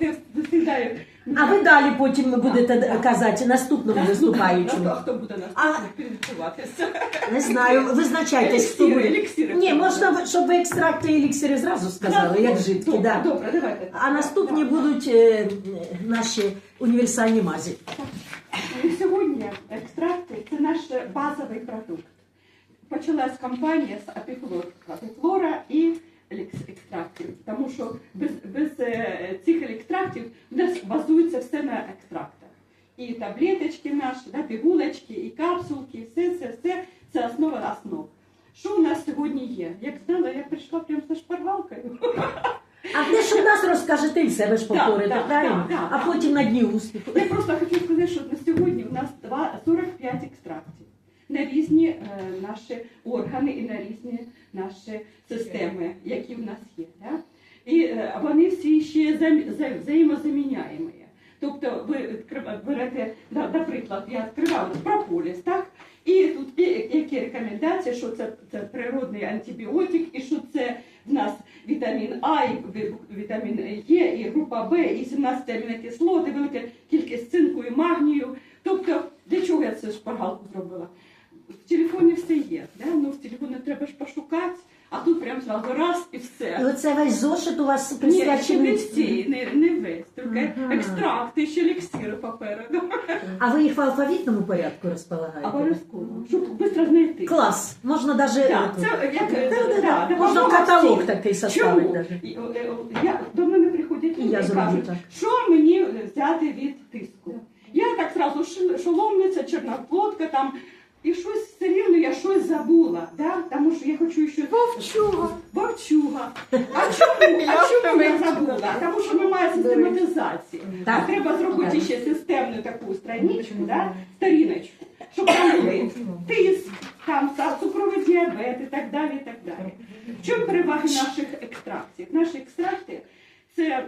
завжди засідаю. А ви далі потім будете казати наступному виступаючому. А хто буде нас А- підготуватися? Не знаю, визначайтесь, хто буде. еліксири. Ні, можна, щоб ви екстракти і еліксири зразу сказали, як жидкі. Да. Добре, давайте. А наступні будуть е, наші універсальні мазі. І Сьогодні екстракти це наш базовий продукт. Почалась кампанія з апіфлор, апіфлора і елекс- екстрактів, тому що без, без е, цих екстрактів в нас базується все на екстрактах. І таблеточки наші, да, пігулочки, і капсулки, все, все, все це основа основ. Що у нас сьогодні є? Як знала, я прийшла прямо за шпаргалкою. А те, що в нас розкажете, і себе ж повторите, так, правильно? так, так, а так. потім на дні успіху. Я просто хочу сказати, що на сьогодні у нас два- 45 екстрактів на різні е, наші органи і на різні наші системи, які в нас є. Да? І е, вони всі ще взаєм- взаєм- взаємозаміняємі. Тобто ви берете, наприклад, я відкривала прополіс, так? І тут які рекомендації, що це, це природний антибіотик, і що це в нас вітамін А, і вітамін Е, і група Б, і 17 амінокислоти, велика кількість цинку і магнію. Тобто, для чого я цю шпаргалку зробила? В телефоні все є, да? ну в телефоні треба ж пошукати, а тут прям зразу раз і І все. оце весь зошит у вас Ні, не всі, не, Ага. екстракти, ще еліксири попереду. А ви їх в алфавітному порядку розполагаєте? Обов'язково, щоб швидко знайти. Клас. Можна навіть... Так, це як е, Да-да-да. Можна допомога каталог всім. такий составити Чому? І, о, е, Я, до мене приходять І люди я і зроблю кажуть, так. що мені взяти від тиску. Я так зразу ши- шоломниця, чорноплодка там, і щось все рівно я щось забула, да? тому що я хочу ще... Вовчуга. Вовчуга. А чому? А чому я забула? Тому що немає систематизації. А треба зробити ще системну таку страничку, да? сторіночку, щоб там були тиск, там цукровий діабет і так далі. і так далі. В чому переваги наших екстрактів? Наші екстракти це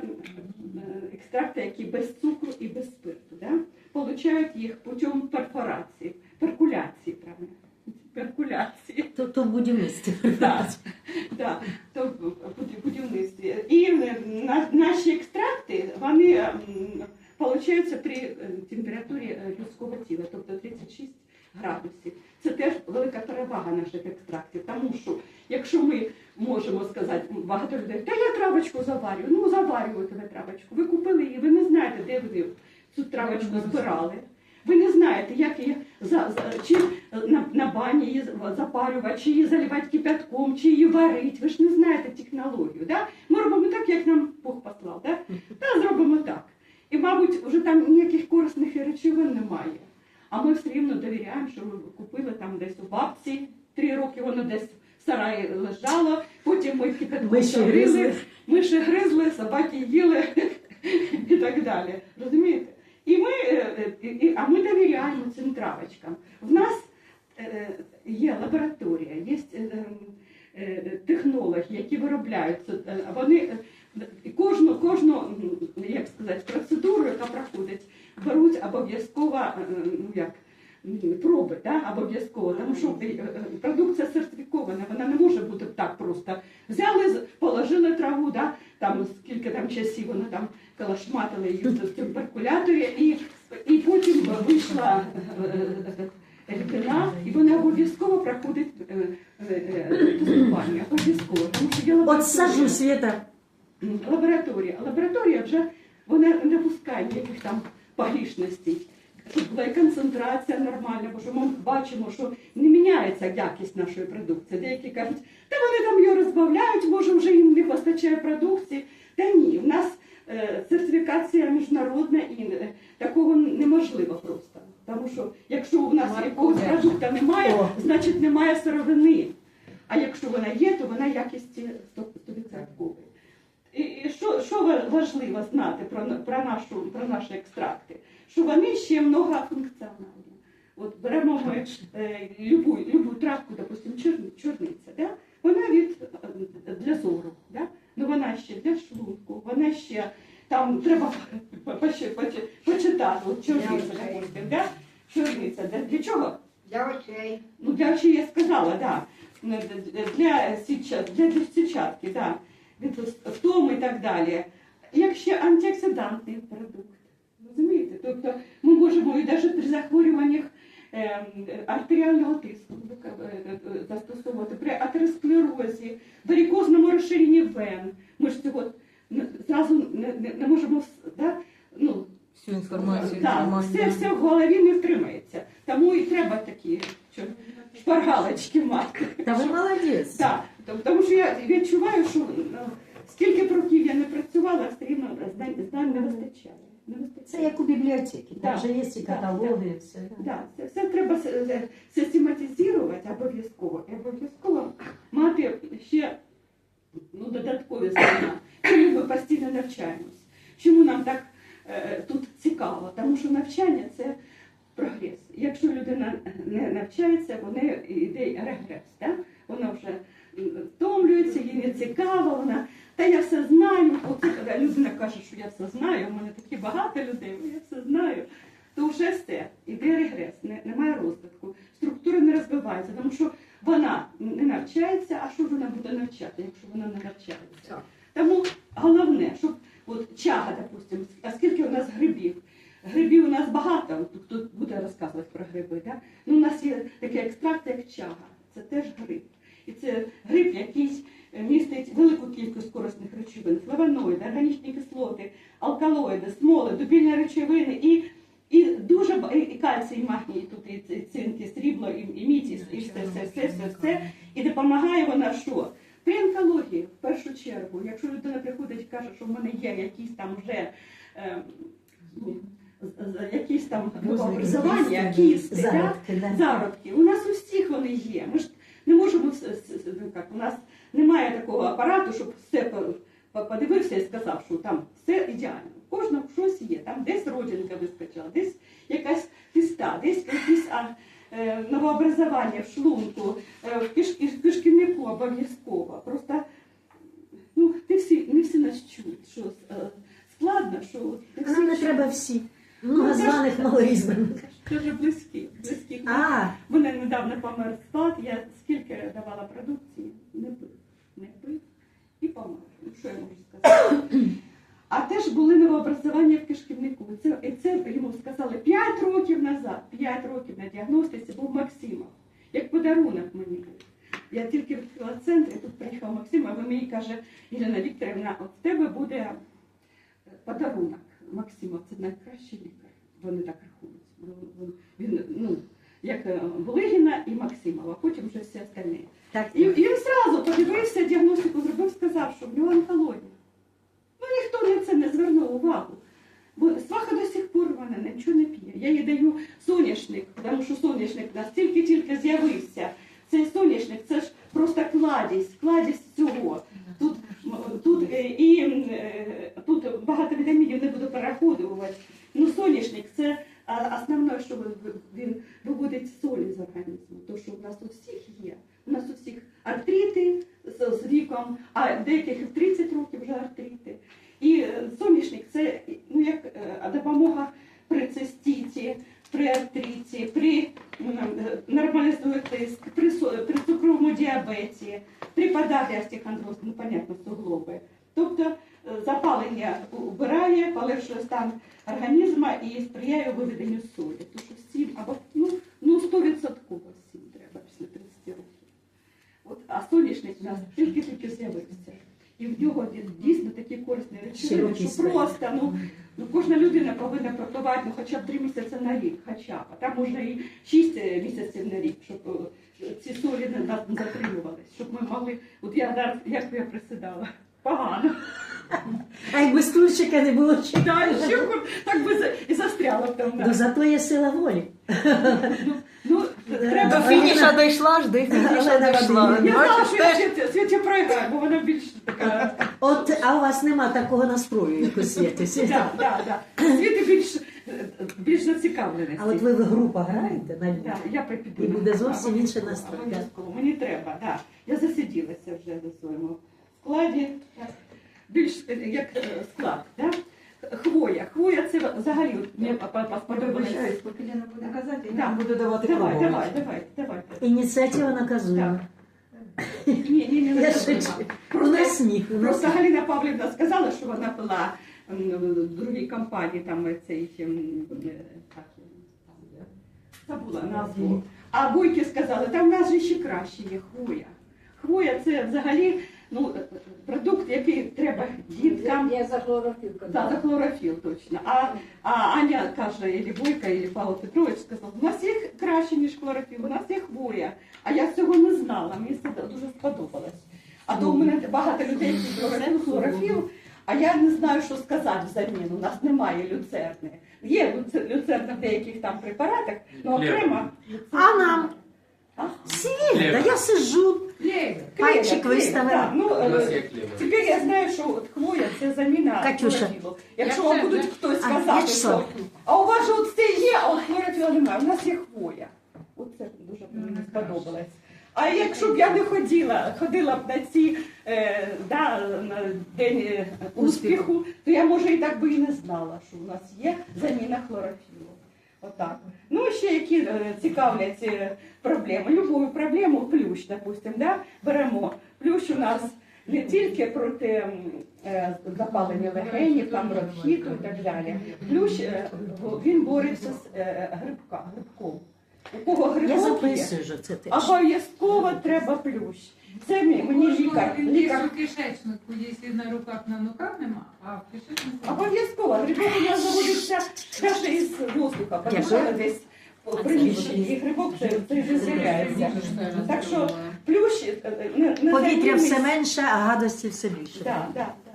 екстракти, які без цукру і без спирту. Да? Получають їх путем перфорації, перкуляції, правильно? Перкуляції. То, то в будівництві. Так, так, то в будівництві. І е, наші екстракти, вони получаються при е, температурі е, людського тіла, тобто 36 градусів. Це теж велика перевага наших екстрактів, тому що якщо ми можемо сказати, багато людей, та я травочку заварю, ну заварюєте ви травочку, ви купили її, ви не знаєте, де ви цю травочку збирали. Ви не знаєте, як її за, за- чи на, на бані її запарювати, чи її заливати кипятком, чи її варити. Ви ж не знаєте технологію. Да? Ми робимо так, як нам Бог послав. Да? Та зробимо так. І, мабуть, вже там ніяких корисних речовин немає. А ми все рівно довіряємо, що ми купили там десь у бабці три роки, воно десь в сараї лежало, потім ми кипятком Миші заварили, гризли. гризли, собаки їли і так далі. Розумієте? І ми, е, е, а ми довіряємо цим травочкам. В нас е, є лабораторія, є технологи, які виробляють. Вони кожну, кожну, як сказати, процедуру, яка проходить, беруть обов'язково, ну як. Проби, да, обов'язково, тому що продукція сертифікована, вона не може бути так просто. Взяли, положили траву, да, там скільки там часів вона там калашматили її в цьому перкуляторі, і, і потім вийшла е, рідина, і вона обов'язково проходить е, е, тестування. Обов'язково. Тому що є От сажу, Света. М, Лабораторія. Лабораторія вже вона не пускає ніяких там погрішностей. Щоб була концентрація нормальна, бо що ми бачимо, що не міняється якість нашої продукції. Деякі кажуть, та вони там її розбавляють, може вже їм не вистачає продукції. Та ні, у нас е, сертифікація міжнародна і е, такого неможливо просто. Тому що якщо у нас якогось продукту немає, значить немає сировини. А якщо вона є, то вона якісті 100%. І, і що, що важливо знати про, про, нашу, про наші екстракти? Що вони ще многофункціональні. От беремо ми е, любу, любу травку, допустимо, чор, чорниця, да? вона від е, для зору, да? ну вона ще для шлунку, вона ще там треба по- по- по- по- почитати, от чорниця, допустимо, да? чорниця, для, для чого? Для очей. Ну, для очей я сказала, да. Ну, Для, січа- для, для січатки, да. Від втому і так далі. Як ще антиоксидант антиоксидантний продукт. Розумієте? Тобто ми можемо і навіть при захворюваннях ем, артеріального тиску е, е, застосовувати, при атеросклерозі, варикозному розширенні вен. Ми ж цього не- зразу не, не, не можемо да? ну, Всю інформацію нормально. все, все в голові не втримається. Тому і треба такі що, шпаргалочки мати. Та ви молодець. Так, то- тому що я відчуваю, що ну, скільки б років я не працювала, все рівно знань, знань не вистачає. Це як у бібліотеці. Там вже є і каталоги, все. Да, це все треба е, систематизувати обов'язково. І обов'язково мати ще ну, додаткові знання. Чому ми постійно навчаємось? Чому нам так е, тут цікаво? Тому що навчання це прогрес. Якщо людина не навчається, в неї йде регрес. Да? Вона вже втомлюється, їй не цікаво, вона. Та я все знаю. Оце коли людина каже, що я все знаю, у мене такі багато людей, я все знаю то вже все, іде регрес, не, немає розвитку, структура не розвивається, тому що вона не навчається, а що вона буде навчати, якщо вона не навчається? Тому головне, щоб от чага, допустимо, а скільки у нас грибів? Грибів у нас багато, хто буде розказувати про гриби. Да? Ну, у нас є такий екстракт, як чага, це теж гриб. І це гриб, який е, містить велику кількість корисних речовин, флавоноїди, органічні кислоти, алкалоїди, смоли, дубільні речовини і, і дуже і, кальцій, і магній, тут і цинк, і срібло, і, і мідь, і, і все, все, все, все, все. І допомагає вона що? При онкології, в першу чергу, якщо людина приходить і каже, що в мене є якісь там вже е, якісь там образування, кісти. Зародки, да. зародки. У нас у всіх вони є. Ми ж не можемо ну, як, у нас немає такого апарату, щоб все по- по- подивився і сказав, що там все ідеально. У Кожного щось є. Там десь родинка вискочила, десь якась киста, десь якісь а, е, новообразування в шлунку, е, в киш- кишківнику обов'язково. Просто ну, не всі, не всі нас чують, що е, складно, що не А Нам не треба всі. Ну, Много це ж- званих, мало ізнаних. дуже близькі. близькі. А, У недавно помер склад, я скільки давала продукції, не пив, не пив і помер. Ну, що я можу сказати? А теж були новообразування в кишківнику. Це, це йому сказали 5 років назад, 5 років на діагностиці був Максимов. Як подарунок мені був. Я тільки відкрила центр, і тут приїхав Максим, а він мені каже, Ірина Вікторівна, от в тебе буде е, подарунок. Максимов, це найкращий лікар. Вони так рахують. Він- ну, як е, Булигіна і Максимова, потім вже всі остальні. Так. І, він зразу подивився, діагностику зробив, сказав, що в нього онкологія. Ну ніхто на це не звернув увагу. Бо сваха до сих пор вона нічого не п'є. Я їй даю соняшник, тому що соняшник у нас тільки-тільки з'явився. Цей соняшник це ж просто кладість, кладість цього. Тут, м, тут, е, і, е, тут багато вітамінів не буду перераховувати. Ну, соняшник це а, основне, що ви- він виводить солі з організму. То, що в нас у всіх є. У нас у всіх артрити з, з віком, а деяких і в 30 років вже артрити. І е, соняшник це ну, як е, допомога при цистіті, при артриті, при м, е, нормалізує тиск, при, со- при цукровому діабеті, при подагрі остеохондрозу, ну, понятно, суглоби. Тобто е, запалення убирає, полегшує стан організму і сприяє виведенню солі. Тому що всім, або ну, ну 100% всім треба після 30 років. От, а соняшник у нас тільки-тільки з'явився. І в нього дій- дійсно такі корисні речовини, Широкий що спектр. Просто ну, ну, кожна людина повинна пропивати ну, хоча б 3 місяці на рік, хоча б. А там можна і 6 місяців на рік, щоб е, ці солі не затримувались, щоб ми могли. От я зараз, як я присідала, погано. А якби стульчика не було чи Да, ще б так би і застряла б там. Ну, зато є сила волі. Ну, ну. Треба До фініша дійшла ж, до фініша дійшла. Я знала, що я теж світі, світі проіграю, бо вона більш така. От, а у вас нема такого настрою, як у світі. Да, да, да. Світи більш, більш зацікавлений. А от ви в групах граєте на Да, я піду. І буде зовсім інший настрой, обов'язково. Мені треба, да. Я засиділася вже на своєму складі. Більш е, як е, склад, да? Хвоя. Хвоя це взагалі мені. Вибачаюсь, поки Лена буде казати, я Да. буду давати Давай, пробувати. давай, давай, давай. Ініціатива наказує. Ні, ні, не Я шучу. Просто, нас сміх. У нас просто Галина Павлівна сказала, що вона пила м, другій компанії, там цей м, е, так, там, забула назву. А Бойки сказали, там в нас же ще краще є хвоя. Хвоя це взагалі ну, е, продукт, який треба діткам. Я за хлорофіл Да, за хлорофіл точно. А, а Аня каже, і Бойка, і Павло Петрович сказав, у нас є краще, ніж хлорофіл, у нас є хвоя. А я цього не знала, мені це дуже сподобалось. А то у мене багато людей, які хлорофіл, хлорофіл, а я не знаю, що сказати взамін. У нас немає люцерни. Є люце- люцерна в деяких там препаратах, але окремо. А нам? А? Світа, я сижу. Клевер, Пальчик клевер, виставила. да. Ну, У нас є клевер. Тепер я знаю, що от хвоя це заміна Катюша. хлорофілу. Якщо вам будуть хтось А, сказати, є що а у вас же от це є, а от хлорофіла немає. У нас є хвоя. Оце дуже мені сподобалось. А якщо б я не ходила, ходила б на ці е, да, на день е, успіху, то я може і так би і не знала, що у нас є заміна хлорофілу. Отак. Ну, ще які е, цікавлять е, проблеми. Любую проблему, плющ, допустим, да, беремо. Плющ у нас не тільки проти е, запалення легенів, там бронхіту і так далі. Плющ він бореться з грибка, грибком. У кого грибок є, обов'язково треба плющ. Це мені, мені лікар, лікар у кишечнику, якщо на руках, на ногах нема, а в кишечнику. Обов'язково. Грибок у нас заводиться навіть із воздуха, подихали десь в приміщенні, і грибок це, це з'являється. Так що плющ е, е, не, не Повітря все менше, а гадості все більше. Да, да, да.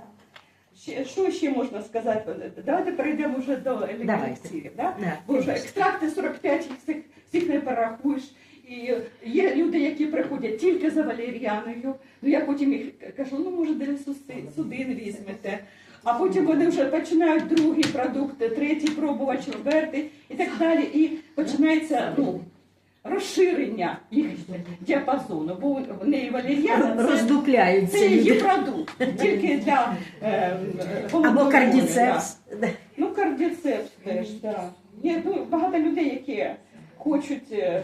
Ще, що ще можна сказати? Давайте перейдемо вже до електроексірів. Да? Да. Бо вже екстракти 45 їх всіх, всіх не порахуєш. І є люди, які приходять тільки за валеріаною. Ну я потім їх кажу, ну може десь судин візьмете. А потім вони вже починають другий продукт, третій пробувати, четвертий і так далі. І починається ну, розширення їх діапазону. Бо в неї валеріана це Роздупляються це її продукт, тільки для е, е, Або кардіцепс. да. Ну, кардіцепс теж, так. Є ну, багато людей, які хочуть е,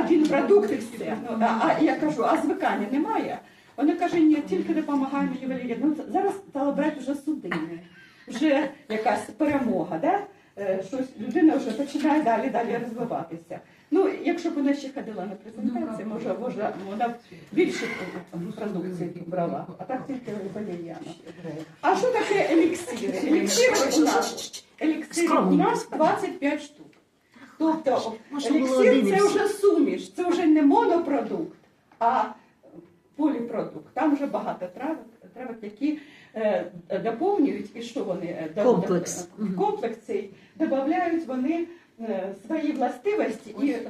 один продукт і все. Ну, а, а я кажу, а звикання немає. Вона каже, ні, тільки допомагає мені Валерія. Ну, зараз стала брати вже судини. Вже якась перемога, да? Е, Щось людина вже починає далі далі розвиватися. Ну, якщо б вона ще ходила на презентації, може, може вона б більше продукції брала, а так тільки валеріана. А що таке еліксири? Еліксири у нас, еліксири у нас 25 штук. Тобто еліксир це вже суміш, це вже не монопродукт, а поліпродукт. Там вже багато травок, травок які е, доповнюють, і що вони е, Комплекс. в комплекс цей додають вони е, свої властивості і е,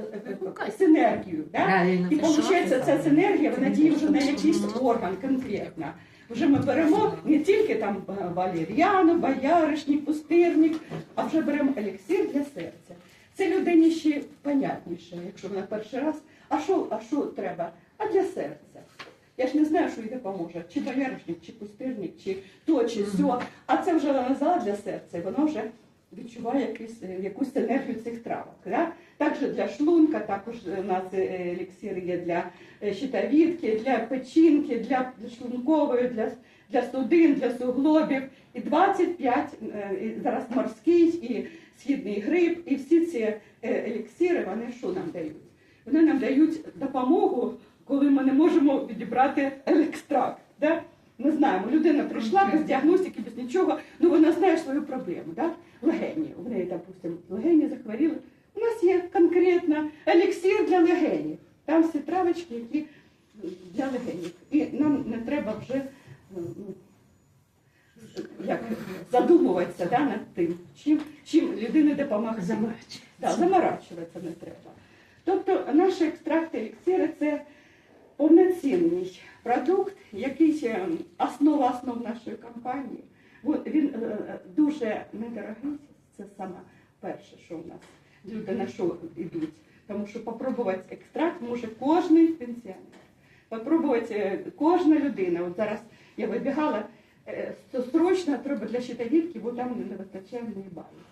е, синергію. Да? Правильно. І виходить, ця синергія вона діє вже на якийсь орган конкретно. Вже ми беремо не тільки там е, валеріану, бояришник, пустирник, а вже беремо еліксир для серця. Це людині ще понятніше, якщо вона перший раз. А що, а що треба? А для серця. Я ж не знаю, що їй допоможе, чи бояришник, чи пустирник, чи то, чи сьо. А це вже вона взяла для серця, і воно вже відчуває якусь, е, якусь енергію цих травок. Да? Також для шлунка, також у нас е, еліксир є для е, щитовідки, для печінки, для шлункової, для, для судин, для суглобів. І 25, е, і зараз морський, і східний гриб, і всі ці е, еліксири, вони що нам дають? Вони нам дають допомогу, коли ми не можемо відібрати екстракт. Да? Ми знаємо, людина прийшла без діагностики, без нічого, ну вона знає свою проблему, да? легені. У неї, допустимо, легені захворіли. У нас є конкретно еліксир для легенів. Там всі травочки, які для легенів. І нам не треба вже ну, як, задумуватися да, над тим, чим, чим людині допомагати. Заморачується. Да, заморачуватися не треба. Тобто наші екстракти еліксири це повноцінний продукт, який е, основа основ нашої компанії. От Він е, дуже недорогий, це саме перше, що в нас люди на що йдуть. Тому що попробувати екстракт може кожен пенсіонер. Попробувати е, кожна людина. От зараз я вибігала, срочно треба для щитовідки, бо там не вистачає мені балів.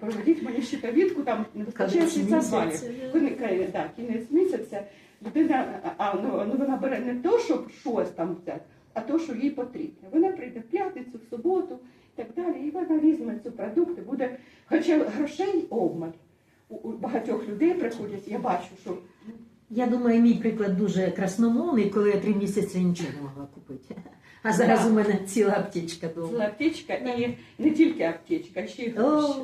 Проведіть мені щитовідку, там не вистачає Кінець 60 балів. Виникає да, кінець місяця, людина а, ну, ну, вона бере не то, щоб щось там взяти, а то, що їй потрібно. Вона прийде в п'ятницю, в суботу і так далі. І вона візьме ці продукти, буде, хоча грошей обмаль. У, у багатьох людей приходять, я бачу, що Я думаю, мій приклад дуже красномовний, коли я три місяці нічого не могла купити. А зараз Так. у мене ціла аптечка ціла вдома. аптечка, і не тільки аптечка, ще й гроші.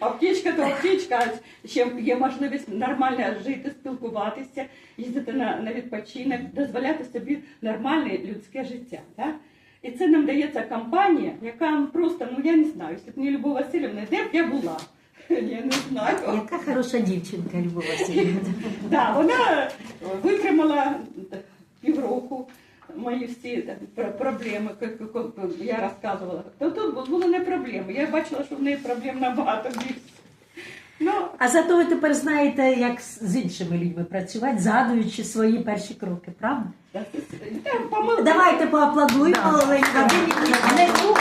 Аптечка то аптечка, ще є можливість нормально жити, спілкуватися, їздити на, на відпочинок, дозволяти собі нормальне людське життя. Да? І це нам дається компанія, яка просто, ну я не знаю, якщо б не Любов Васильівна, де б я була? Я не знаю. яка хороша дівчинка, Любов Васильівна. Да, вона витримала півроку мої всі там, проблеми, к- к- к- я розказувала. То тут були не проблеми. Я бачила, що в неї проблем набагато більше. Ну, А зато ви тепер знаєте, як з іншими людьми працювати, згадуючи свої перші кроки, правда? да. Давайте поаплодуємо Да.